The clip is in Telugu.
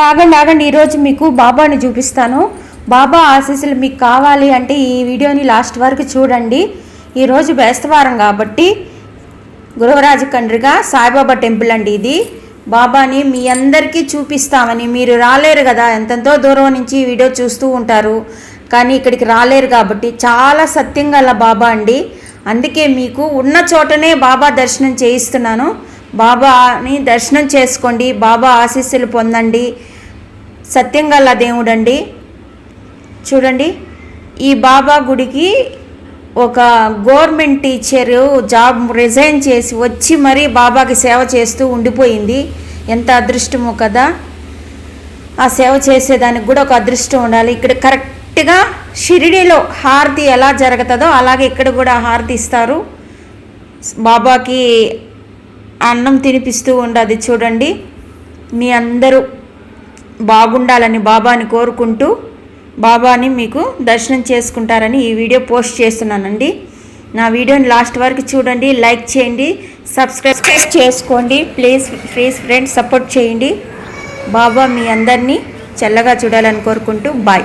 ఆగండి ఆగండి ఈరోజు మీకు బాబాని చూపిస్తాను. బాబా ఆశీస్సులు మీకు కావాలి అంటే ఈ వీడియోని లాస్ట్ వరకు చూడండి. ఈరోజు బేస్తవారం కాబట్టి గృహరాజ కండ్రిగా సాయిబాబా టెంపుల్ అండి ఇది. బాబాని మీ అందరికీ చూపిస్తామని మీరు రాలేరు కదా ఎంతెంతో దూరం నుంచి ఈ వీడియో చూస్తూ ఉంటారు. కానీ ఇక్కడికి రాలేరు కాబట్టి చాలా సత్యం గల బాబా అండి. అందుకే మీకు ఉన్న చోటనే బాబా దర్శనం చేయిస్తున్నాను. బాబాని దర్శనం చేసుకోండి బాబా ఆశీస్సులు పొందండి. సత్యం గల దేవుడండి. చూడండి ఈ బాబా గుడికి ఒక గవర్నమెంట్ టీచరు జాబ్ రిజైన్ చేసి వచ్చి మరీ బాబాకి సేవ చేస్తూ ఉండిపోయింది. ఎంత అదృష్టమో కదా. ఆ సేవ చేసేదానికి కూడా ఒక అదృష్టం ఉండాలి. ఇక్కడ కరెక్ట్గా షిరిడీలో హారతి ఎలా జరుగుతుందో అలాగే ఇక్కడ కూడా హారతి ఇస్తారు. బాబాకి అన్నం తినిపిస్తూ ఉండదు చూడండి. మీ అందరూ బాగుండాలని బాబాని కోరుకుంటూ బాబాని మీకు దర్శనం చేసుకుంటారని ఈ వీడియో పోస్ట్ చేస్తున్నానండి. నా వీడియోని లాస్ట్ వరకు చూడండి లైక్ చేయండి సబ్స్క్రైబ్ చేసుకోండి ప్లీజ్ ప్లీజ్ ఫ్రెండ్స్ సపోర్ట్ చేయండి. బాబా మీ అందరినీ చల్లగా చూడాలని కోరుకుంటూ బాయ్.